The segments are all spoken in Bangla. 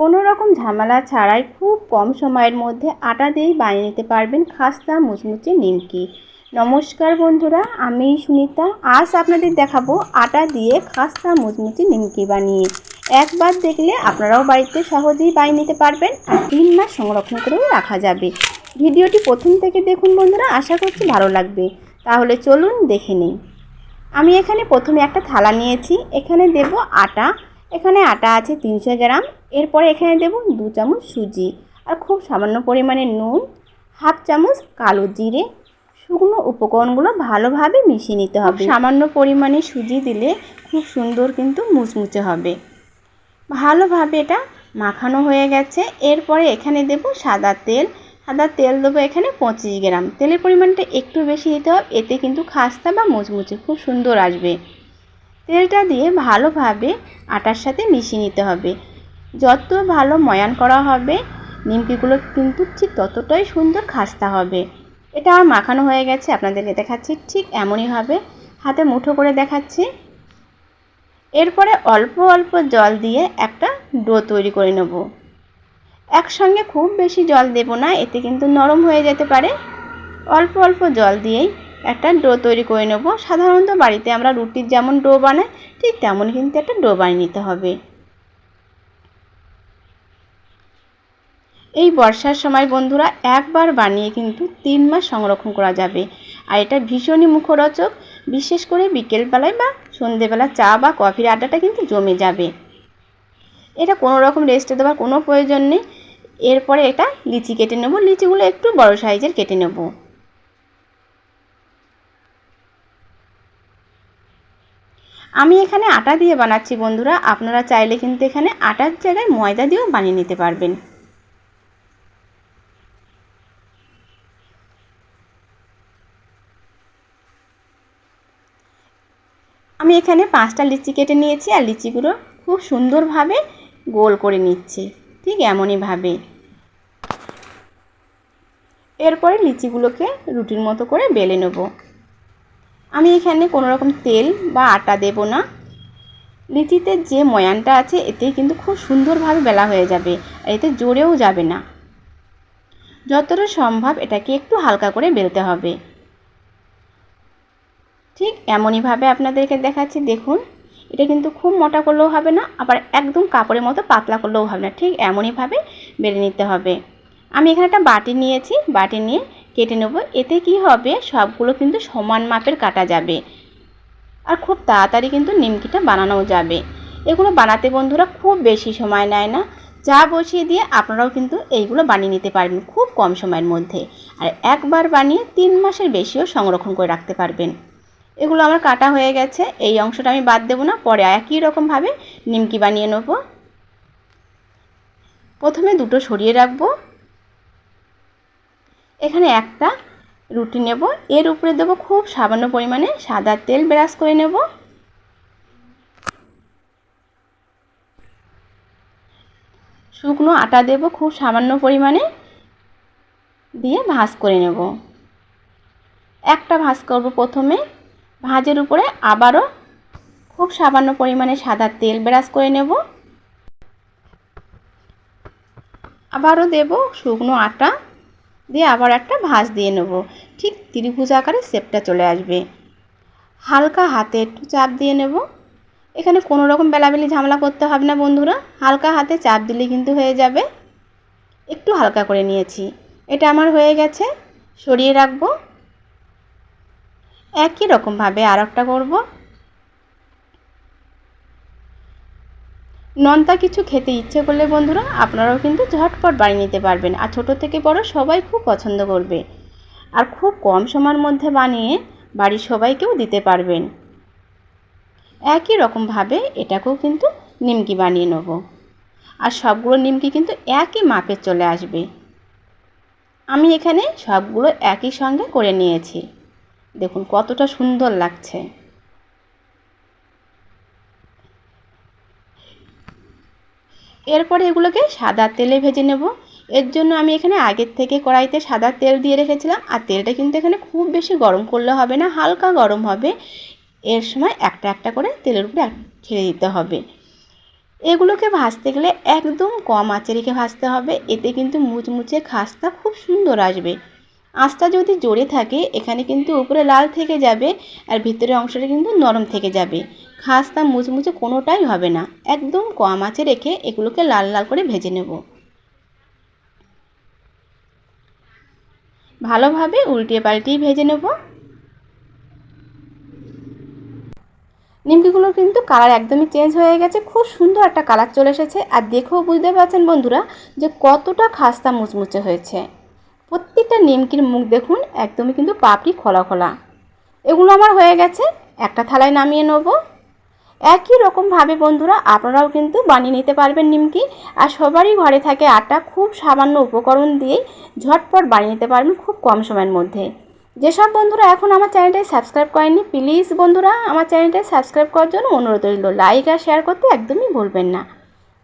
কোনো রকম ঝামেলা ছাড়াই খুব কম সময়ের মধ্যে আটা দিয়েই বানিয়ে নিতে পারবেন খাস্তা, মুচমুচে নিমকি। নমস্কার বন্ধুরা, আমি সুনিতা। আজ আপনাদের দেখাবো আটা দিয়ে খাস্তা, মুচমুচে নিমকি বানিয়ে। একবার দেখলে আপনারাও বাড়িতে সহজেই বানিয়ে নিতে পারবেন আর তিন মাস সংরক্ষণ করেও রাখা যাবে। ভিডিওটি প্রথম থেকে দেখুন বন্ধুরা, আশা করছি ভালো লাগবে। তাহলে চলুন দেখে নিই। আমি এখানে প্রথমে একটা থালা নিয়েছি। এখানে দেব আটা। এখানে আটা আছে তিনশো গ্রাম। এরপরে এখানে দেব দু চামচ সুজি আর খুব সামান্য পরিমাণে নুন, হাফ চামচ কালো জিরে। শুকনো উপকরণগুলো ভালোভাবে মিশিয়ে নিতে হবে। সামান্য পরিমাণে সুজি দিলে খুব সুন্দর কিন্তু মুচমুচে হবে। ভালোভাবে এটা মাখানো হয়ে গেছে। এরপরে এখানে দেব সাদা তেল। সাদা তেল দেবো এখানে পঁচিশ গ্রাম। তেলের পরিমাণটা একটু বেশি দিতে হবে, এতে কিন্তু খাস্তা বা মুচমুচে খুব সুন্দর আসবে। তেলটা দিয়ে ভালোভাবে আটার সাথে মিশিয়ে নিতে হবে। যত ভালো ময়ান করা হবে, নিমকিগুলো কিন্তু ঠিক ততটাই সুন্দর খাস্তা হবে। এটা আমার মাখানো হয়ে গেছে, আপনাদেরকে দেখাচ্ছি ঠিক এমনই হবে। হাতে মুঠো করে দেখাচ্ছি। এরপরে অল্প অল্প জল দিয়ে একটা ডো তৈরি করে নেব। একসঙ্গে খুব বেশি জল দেব না, এতে কিন্তু নরম হয়ে যেতে পারে। অল্প অল্প জল দিয়েই একটা ডো তৈরি করে নেব। সাধারণত বাড়িতে আমরা রুটির যেমন ডো বানাই, ঠিক তেমন কিন্তু একটা ডো বানিয়ে নিতে হবে। এই বর্ষার সময় বন্ধুরা একবার বানিয়ে কিন্তু তিন মাস সংরক্ষণ করা যাবে। আর এটা ভীষণই মুখরোচক, বিশেষ করে বিকেলবেলায় বা সন্ধেবেলা চা বা কফির আড্ডাটা কিন্তু জমে যাবে। এটা কোনো রকম রেস্টে দেওয়ার কোনো প্রয়োজন নেই। এরপরে এটা লিচি কেটে নেব। লিচিগুলো একটু বড় সাইজের কেটে নেব। আমি এখানে আটা দিয়ে বানাচ্ছি, বন্ধুরা। আপনারা চাইলে কিন্তু এখানে আটার জায়গায় ময়দা দিয়েও বানিয়ে নিতে পারবেন। আমি এখানে পাঁচটা লিচি কেটে নিয়েছি, আর লিচিগুলো খুব সুন্দরভাবে গোল করে নিচ্ছি, ঠিক এমনইভাবে। এরপরে লিচিগুলোকে রুটির মতো করে বেলে নেব। আমি এখানে কোনো রকম তেল বা আটা দেব না। লিচিতে যে ময়ানটা আছে এতে কিন্তু খুব সুন্দরভাবে বেলা হয়ে যাবে এতে জোরেও যাবে না। যতটা সম্ভব এটাকে একটু হালকা করে বেলতে হবে। ঠিক এমনইভাবে আপনাদেরকে দেখাচ্ছি, দেখুন। এটা কিন্তু খুব মোটা করলেও হবে না, আবার একদম কাপড়ের মতো পাতলা করলেও হবে না। ঠিক এমনইভাবে বেলে নিতে হবে। আমি এখানে একটা বাটি নিয়েছি, বাটি নিয়ে কেটে নেব। এতে কি হবে? সবগুলো কিন্তু সমান মাপের কাটা যাবে। আর খুব তাড়াতাড়ি কিন্তু নিমকিটা বানানোও যাবে। এগুলো বানাতে বন্ধুরা খুব বেশি সময় নেয় না। চা বসিয়ে দিয়ে আপনারাও কিন্তু এইগুলো বানিয়ে নিতে পারবেন খুব কম সময়ের মধ্যে। আর একবার বানিয়ে তিন মাসের বেশিও সংরক্ষণ করে রাখতে পারবেন। এগুলো আমার কাটা হয়ে গেছে। এই অংশটা আমি বাদ দেবো না। পরে একই রকমভাবে নিমকি বানিয়ে নেব। প্রথমে দুটো সরিয়ে রাখব। এখানে একটা রুটি নেব। এর উপরে দেবো খুব সামান্য পরিমাণে সাদা তেল ব্রাশ করে নেব। শুকনো আটা দেব খুব সামান্য পরিমাণে দিয়ে ভাজ করে নেব। একটা ভাঁজ করব প্রথমে। ভাঁজের উপরে আবারও খুব সামান্য পরিমাণে সাদা তেল ব্রাশ করে নেব। আবারও দেব শুকনো আটা। দিয়ে আবার একটা ভাঁজ দিয়ে নেব। ঠিক ত্রিভুজ আকারে শেপটা চলে আসবে। হালকা হাতে একটু চাপ দিয়ে নেব। এখানে কোনো রকম বেলাবেলি ঝামেলা করতে হবে না বন্ধুরা। হালকা হাতে চাপ দিলে কিন্তু হয়ে যাবে। একটু হালকা করে নিয়েছি। এটা আমার হয়ে গেছে। সরিয়ে রাখব। একই রকমভাবে আর একটা করব। নন্তা কিছু খেতে ইচ্ছে করলে বন্ধুরা, আপনারাও কিন্তু ঝটপট বানিয়ে নিতে পারবেন। আর ছোটো থেকে বড় সবাই খুব পছন্দ করবে। আর খুব কম সময়ের মধ্যে বানিয়ে বাড়ির সবাইকেও দিতে পারবেন। একই রকমভাবে এটাকেও কিন্তু নিমকি বানিয়ে নেব। আর সবগুলো নিমকি কিন্তু একই মাপের চলে আসবে। আমি এখানে সবগুলো একই সঙ্গে করে নিয়েছি। দেখুন কতটা সুন্দর লাগছে। এরপরে এগুলোকে সাদা তেলে ভেজে নেব। এর জন্য আমি এখানে আগের থেকে কড়াইতে সাদা তেল দিয়ে রেখেছিলাম। আর তেলটা কিন্তু এখানে খুব বেশি গরম করলে হবে না, হালকা গরম হবে। এর সময় একটা একটা করে তেলের উপরে ছেড়ে দিতে হবে। এগুলোকে ভাজতে গেলে একদম কম আঁচে রেখে ভাজতে হবে। এতে কিন্তু মুচমুচে খাস্তা খুব সুন্দর আসবে। আঁচটা যদি জোরে থাকে, এখানে কিন্তু উপরে লাল থেকে যাবে আর ভিতরের অংশটা কিন্তু নরম থেকে যাবে। খাস্তা মুচমুচে কোনোটাই হবে না। একদম কম আঁচে রেখে এগুলোকে লাল লাল করে ভেজে নেব। ভালোভাবে উল্টিয়ে পাল্টিয়ে ভেজে নেব। নিমকিগুলোর কিন্তু কালার একদমই চেঞ্জ হয়ে গেছে। খুব সুন্দর একটা কালার চলে এসেছে। আর দেখেও বুঝতে পারছেন বন্ধুরা যে কতটা খাস্তা মুচমুচে হয়েছে। প্রত্যেকটা নিমকির মুখ দেখুন, একদমই কিন্তু পাপড়ি খোলা খোলা। এগুলো আমার হয়ে গেছে। একটা থালায় নামিয়ে নেব। একই রকমভাবে বন্ধুরা আপনারাও কিন্তু বানিয়ে নিতে পারবেন নিমকি। আর সবারই ঘরে থাকে আটা, খুব সামান্য উপকরণ দিয়েই ঝটপট বানিয়ে নিতে পারবেন খুব কম সময়ের মধ্যে। যেসব বন্ধুরা এখন আমার চ্যানেলটাই সাবস্ক্রাইব করেননি, প্লিজ বন্ধুরা আমার চ্যানেলটাই সাবস্ক্রাইব করার জন্য অনুরোধ রইল। লাইক আর শেয়ার করতে একদমই ভুলবেন না।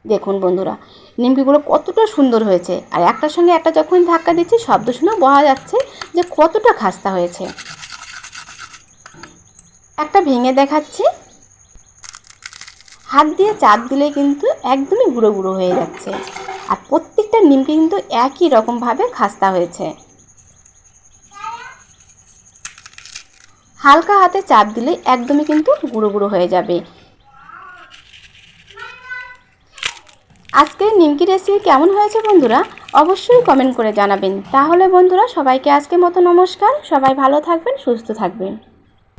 দেখুন বন্ধুরা, নিমকিগুলো কতটা সুন্দর হয়েছে। আর একটার সঙ্গে একটা যখন ধাক্কা দিচ্ছি, শব্দ শুনেও বোঝা যাচ্ছে যে কতটা খাস্তা হয়েছে। একটা ভেঙে দেখাচ্ছি। হাত দিয়ে চাপ দিলে কিন্তু একদমই গুঁড়ো গুঁড়ো হয়ে যাচ্ছে। আর প্রত্যেকটা নিমকি কিন্তু একই রকমভাবে খাস্তা হয়েছে। হালকা হাতে চাপ দিলে একদমই কিন্তু গুঁড়ো গুঁড়ো হয়ে যাবে। আজকের নিমকি রেসিপি কেমন হয়েছে বন্ধুরা অবশ্যই কমেন্ট করে জানাবেন। তাহলে বন্ধুরা সবাইকে আজকের মতো নমস্কার। সবাই ভালো থাকবেন, সুস্থ থাকবেন।